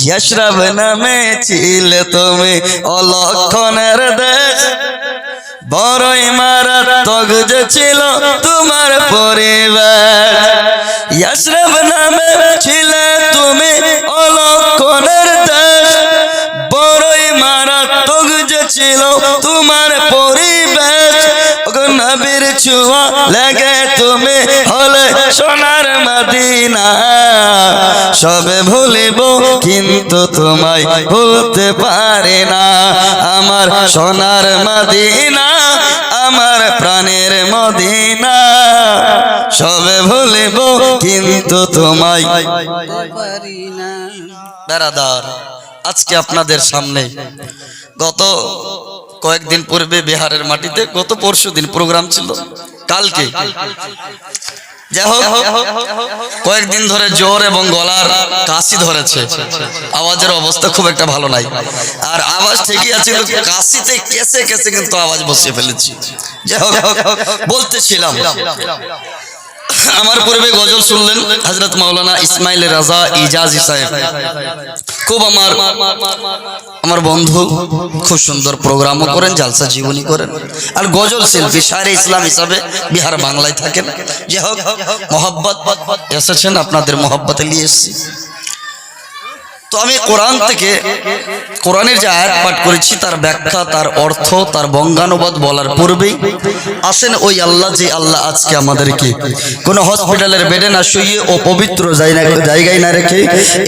ইয়াশরাব নামে ছিল তুমি অলক্ষণের দেশ। বড়ই মারাত্মক যে ছিল তোমার পরিবার। ইয়াশরাব নামে ছিল তুমি অলক্ষণের দেশ। বড়ই মারাত্মক যে ছিল তোমার পরিবার পরিবেশ নবীর ছুয়া লাগে তুমি সোনার মাদিনা, সবে ভুলিব, কিন্তু তোমায় ভুলতে পারে না। আমার সোনার মাদিনা, আমার প্রাণের মদিনা, সবে ভুলিব, কিন্তু তোমায় বেড়াদার, আজকে আপনাদের সামনে গত কয়েকদিন পূর্বে বিহারের মাটিতে, গত পরশু দিন প্রোগ্রাম ছিল, কালকে। কয়েকদিন ধরে জ্বর এবং গলার কাশি ধরেছে। আওয়াজের অবস্থা খুব একটা ভালো নাই। আর আওয়াজ ঠিকই আছে কাশিতে কেসে কেসে কিন্তু আওয়াজ বসিয়ে ফেলেছি। বলতেছিলাম, আমার পূর্বে গজল শুনলেন হজরত মাওলানা ইসমাইল রাজা ইজাজি খুব আমার আমার বন্ধু খুব সুন্দর প্রোগ্রামও করেন জালসা জীবনী করেন। আর গজল শিল্পী সারে ইসলাম হিসাবে বিহার বাংলায় থাকেন। যে হোক, মহব্বত, এসেছেন, আপনাদের মহব্বতে নিয়ে এসেছি। তো আমি কোরআন থেকে কোরআনের যে আয়াত পাঠ করেছি, তার ব্যাখ্যা, তার অর্থ, তার বঙ্গানুবাদ বলার পূর্বেই আসেন ওই আল্লাহ যে আল্লাহ আজকে আমাদেরকে কোনো হসপিটালের বেডে না শুয়ে ও পবিত্র জায়গায় না রেখে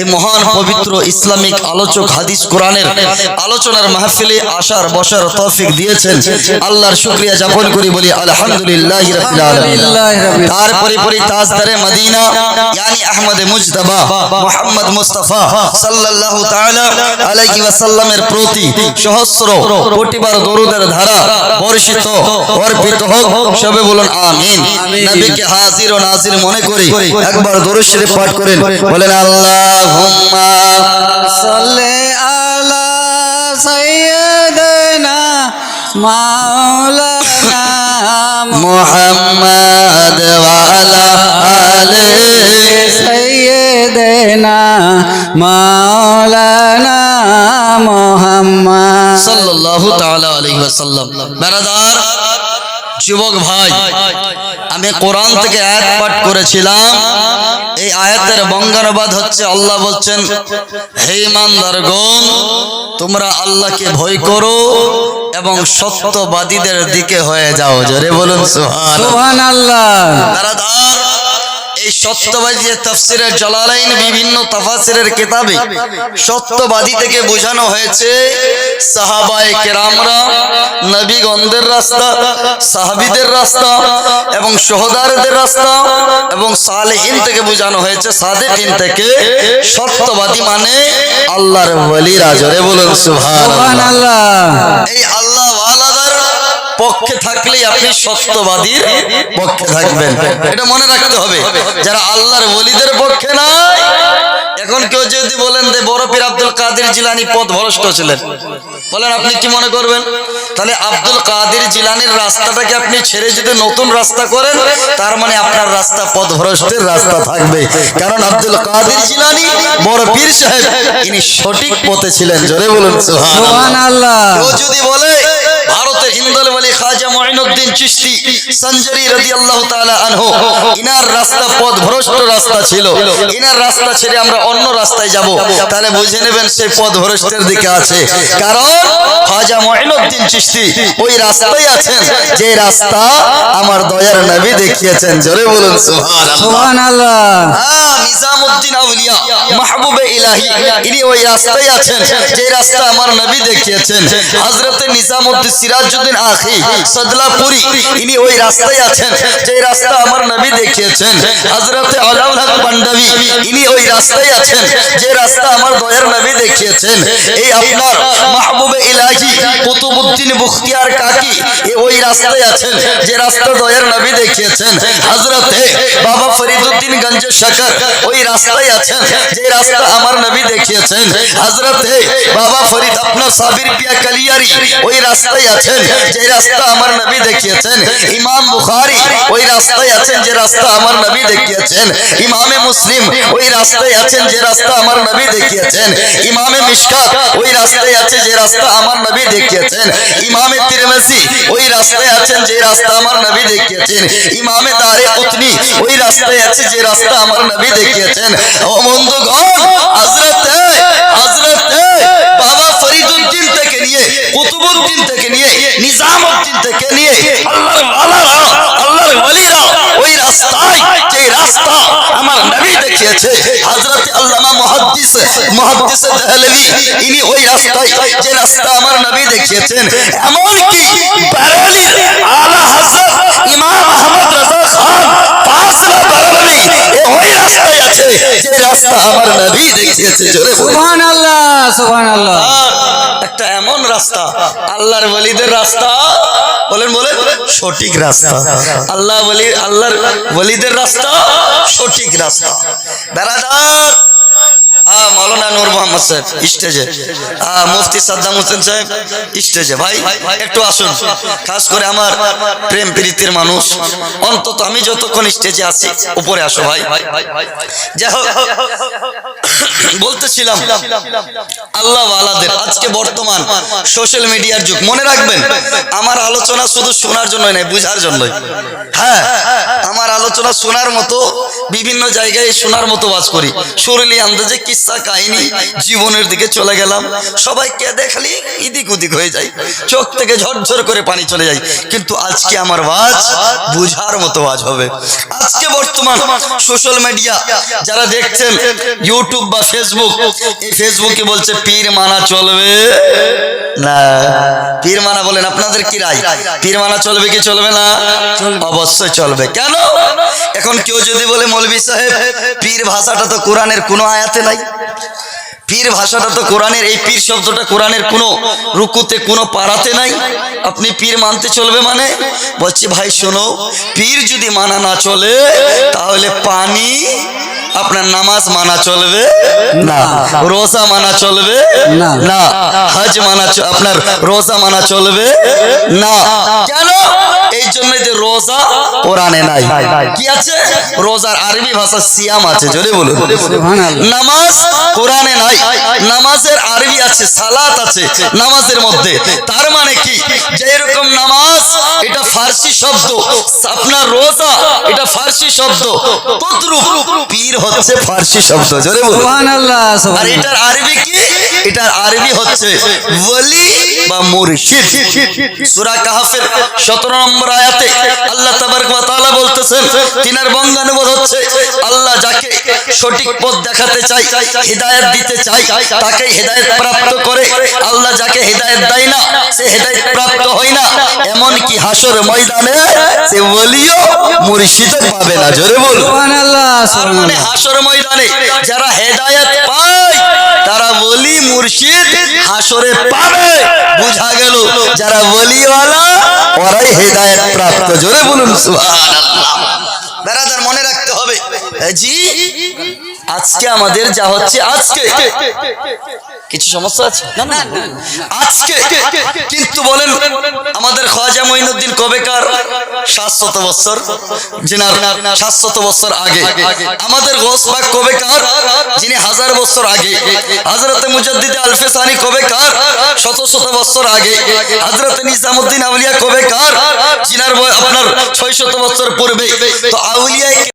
এই মহান পবিত্র ইসলামিক আলোচক হাদিস কোরআনের আলোচনার মাহফিলে আসার, বসার তৌফিক দিয়েছেন। আল্লাহর শুক্রিয়া যাপন করি বলি, আলহামদুলিল্লাহ তারপরে পরে তাজদারে মদিনা, ইয়ানি আহমদ মুজতবা, মুহাম্মদ মুস্তাফা সাল্লাল্লাহু তাআলা আলাইহি ওয়াসাল্লামের প্রতি সহস্র কোটিবার দরুদের ধারা বর্ষিত অর্পিত হোক সবে বলুন আমিন। নবীকে হাজির ও নাজির মনে করে একবার দরুদ শরীফ পাঠ করেন বলেন আল্লাহুম্মা সাল্লি আলা সাইয়্যিদিনা মাওলানা মুহাম্মদ ওয়া আলা আলিহি সাইয়্যিদিনা মাওলানা মুহাম্মদ। সাল্লাল্লাহু তাআলা আলাইহি ওয়াসাল্লাম। বেরাদার যুবক ভাই আমি কোরআন থেকে আয়াত পাঠ করেছিলাম। এই আয়াতের বঙ্গানুবাদ হচ্ছে আল্লাহ বলছেন হে ইমানদারগণ তোমরা আল্লাহকে ভয় করো এবং সত্যবাদীদের দিকে হয়ে যাও। জোরে বলুন সুবহান সুবহানাল্লাহ। দারাদার এই সত্যবাদী যে তাফসিরের জালালাইন বিভিন্ন তাফাসিরের কিতাবে সত্যবাদী থেকে বোঝানো হয়েছে। সাহাবায়ে কেরামরা রাস্তা সাহাবীদের রাস্তা এবং শহদারদের রাস্তা এবং সালেহিন থেকে বোঝানো হয়েছে সাদেকিন থেকে। সত্যবাদী মানে আল্লাহর ওয়ালিরা জোরে বলুন সুবহানাল্লাহ। এই আল্লাহ পক্ষে থাকলেই আপনি সত্যবাদীর পক্ষে থাকবেন। এটা মনে রাখতে হবে। যারা আল্লাহর ওলিদের পক্ষে নাই এখন কেউ যদি বলেন যে বড় পীর আব্দুল কাদের জিলানি পথ ভ্রষ্ট ছিলেন বলেন আপনি কি মনে করবেন? তাহলে আব্দুল কাদের জিলানির রাস্তাটাকে আপনি ছেড়ে যদি নতুন রাস্তা করেন তার মানে আপনার রাস্তা পথ ভ্রষ্টের রাস্তা থাকবে। কারণ আব্দুল কাদের জিলানি বড় পীর সাহেব ইনি সঠিক পথে ছিলেন। জোরে বলুন সুবহানাল্লাহ। কেউ যদি বলে ভারতের হিন্দল বলি খাজা মঈনুদ্দিন চিশতি সঞ্জরি রাদিয়াল্লাহু তাআলা আনহু ইনার রাস্তা পথ ভ্রষ্ট রাস্তা ছিল। ইনার রাস্তা ছেড়ে আমরা অন্য রাস্তায় যাব। তাহলে বুঝে নেবেন সেই পথ ভ্রষ্টের দিকে আছে। কারণ খাজা মঈনুদ্দিন চিশতি ওই রাস্তায় আছেন। যে রাস্তা আমার দয়ার নবী দেখিয়েছেন। জোরে বলুন সুবহানাল্লাহ। সুবহানাল্লাহ। হ্যাঁ, আউলিয়া মাহবুবে ইলাহি ইনি ওই রাস্তায় আছেন। যে রাস্তা আমার নবী দেখিয়েছেন। হযরতে সিরাজউদ্দিন আখি সদলাপুরি, ইনি ওই রাস্তায় আছেন, যে রাস্তা আমার নবী দেখিয়েছেন। হযরতে আলাউল হক পান্ডবী ইনি ওই রাস্তায় আছেন, যে রাস্তা আমার দয়ার নবী দেখিয়েছেন, এই আপনার মাহবুবে ইলাহি কুতুবউদ্দিন বুখতিয়ার কাকি ওই রাস্তায় আছেন, যে রাস্তা দয়ার নবী দেখিয়েছেন, হযরতে বাবা ফরিদউদ্দিন গঞ্জ শাকর ওই রাস্তায় আছেন, যে রাস্তা আমার নবী দেখিয়েছেন, হযরতে বাবা ফরিদ আপনার সাবির পিয়া কালিয়ারি, ওই রাস্তায় আছেন, যে রাস্তা আমার নবী দেখিয়েছেন, ইমাম বুখারী, ওই রাস্তায় আছেন, যে রাস্তা আমার নবী দেখিয়েছেন, ইমামে মুসলিম, ওই রাস্তায় আছেন যে রাস্তা আমার নবী দেখিয়েছেন। ইমামে মিশকাত ওই রাস্তায় আছে যে রাস্তা আমার নবী দেখিয়েছেন। ইমামে তিরমিজি ওই রাস্তায় আছেন যে রাস্তা আমার নবী দেখিয়েছেন। ইমামে দারে কুতনি ওই রাস্তায় আছে যে রাস্তা আমার নবী দেখিয়েছেন। ও বন্ধুগণ, হযরতে হযরতে বাবা ফরিদউদ্দিন থেকে নিয়ে কুতুবউদ্দিন থেকে নিয়ে নিজামউদ্দিন থেকে নিয়ে আল্লাহর ওয়ালারা আল্লাহর ওয়ালিরা ওই রাস্তায় যে রাস্তা আমার নবী দেখিয়েছে হযরত আল্লামা মুহাদ্দিস মুহাদ্দিস ইনি ওই রাস্তায় যে রাস্তা আমার নবী দেখিয়েছেন। এমন কি আলা হযরত ইমাম আহমদ রাজা খান ফাসলা বারেলি ওই রাস্তায় আছে যে রাস্তা আমার নবী দেখিয়েছে জোরে বলে সুবহান আল্লাহ সুবহান আল্লাহ একটা এমন রাস্তা আল্লাহর ওলিদের রাস্তা বলেন বলেন সঠিক রাস্তা। আল্লাহ বলি আল্লাহর ওলিদের রাস্তা সঠিক রাস্তা। বেড়াদার মৌলানা নূর মোহাম্মদ সাহেব, স্টেজে। মুফতি সাদ্দাম হোসেন সাহেব, স্টেজে। ভাই, একটু আসুন। খাস করে আমার প্রেম প্রীতির মানুষ। অন্তত আমি যতক্ষণ স্টেজে আছি, উপরে আসো ভাই। বলতেছিলাম, আল্লাহ আজকে বর্তমান সোশ্যাল মিডিয়ার যুগ। মনে রাখবেন, আমার আলোচনা শুধু শোনার জন্য নয়, বুঝার জন্যই। হ্যাঁ আমার আলোচনা শোনার মতো, বিভিন্ন জায়গায় শোনার মতো বাজ করি। সুরলি আন্দাজে কিস্সা কাহিনী জীবনের দিকে চলে গেলাম। সবাই সবাইকে দেখালি ইদিক উদিক হয়ে যায়। চোখ থেকে ঝরঝর করে পানি চলে যায়। কিন্তু আজকে আমার ওয়াজ বুঝার মতো ওয়াজ হবে। আজকে বর্তমান সোশ্যাল মিডিয়া যারা দেখছেন ইউটিউব বা ফেসবুক এই ফেসবুকে বলছে, পীর মানা চলবে না। পীর মানা বলেন, আপনাদের কি রায়? পীর মানা চলবে কি চলবে না? অবশ্যই চলবে। কেন? এখন কেউ যদি বলে মৌলবী সাহেব, পীর ভাষাটা তো কোরআনের কোনো আয়াতে নাই। পীর ভাষাটা তো কোরআনের এই পীর শব্দটা কোরআনের কোনো রুকুতে কোনো পাড়াতে নাই। আপনি পীর মানতে চলবে মানে? বলছি ভাই শোনো পীর যদি মানা না চলে তাহলে পানি আপনার নামাজ মানা চলবে না। রোজা মানা চলবে না। হজ মানা আপনার রোজা মানা চলবে না। কেন? জন্য যে রোজা? কোরআনে নাই। কি আছে? রোজার আরবি ভাষা সিয়াম আছে জোরে বলুন। নামাজ কোরআনে নাই নামাজের আরবি আছে সালাত আছে নামাজের মধ্যে। তার মানে কি? যে এরকম নামাজ এটা ফার্সি শব্দ। আপনার রোজা এটা ফার্সি শব্দ। তদ্রুপ পীর হচ্ছে ফার্সি শব্দ জোরে বলুন। আর এটার আরবি কি? এটার আরবি হচ্ছে ওলি বা মুর্শিদ। সূরা কাহফের 17 নম্বর আয়াতে আল্লাহ তাবারক ওয়া তাআলা বলতেছেন তিনার বঙ্গানুবাদ হচ্ছে আল্লাহ যাকে সঠিক পথ দেখাতে চাই হিদায়াত দিতে চাই তাকে হিদায়াত প্রাপ্ত করে। আল্লাহ যাকে হিদায়াত দেয় না সে হিদায়াত প্রাপ্ত হয় না। এমন কি হাসর ময়দানে সে ওলিও মুর্শিদ পাবে না। জোরে বলুন। সুবহান আল্লাহ মানে। হাসর ময়দানে যারা হেদায়েত পায় বলি মুর্শিদ হাসরে পাবে। বুঝা গেল যারা বলিওয়ালা, ওরাই হেদায়েত প্রাপ্ত। জোরে বলুন মনে রাখতে হবে। জি, আজকে আমাদের যা হচ্ছে আজকে। কিছু সমস্যা আছে? না না। আজকে কিন্তু বলেন আমাদের খাজা মঈনুদ্দিন কবেকার সাতশত বছর? যিনার সাতশত বছর আগে। আমাদের গোসবাগ কবেকার? যিনি হাজার বছর আগে। হজরত মুজাদ্দিদ আলফে সানি কবেকার? শত শত বছর আগে। হজরত নিজামুদ্দিন আউলিয়া কবেকার? বয়- আপনার ছয় শত বছর পূর্বে। তো আউলিয়া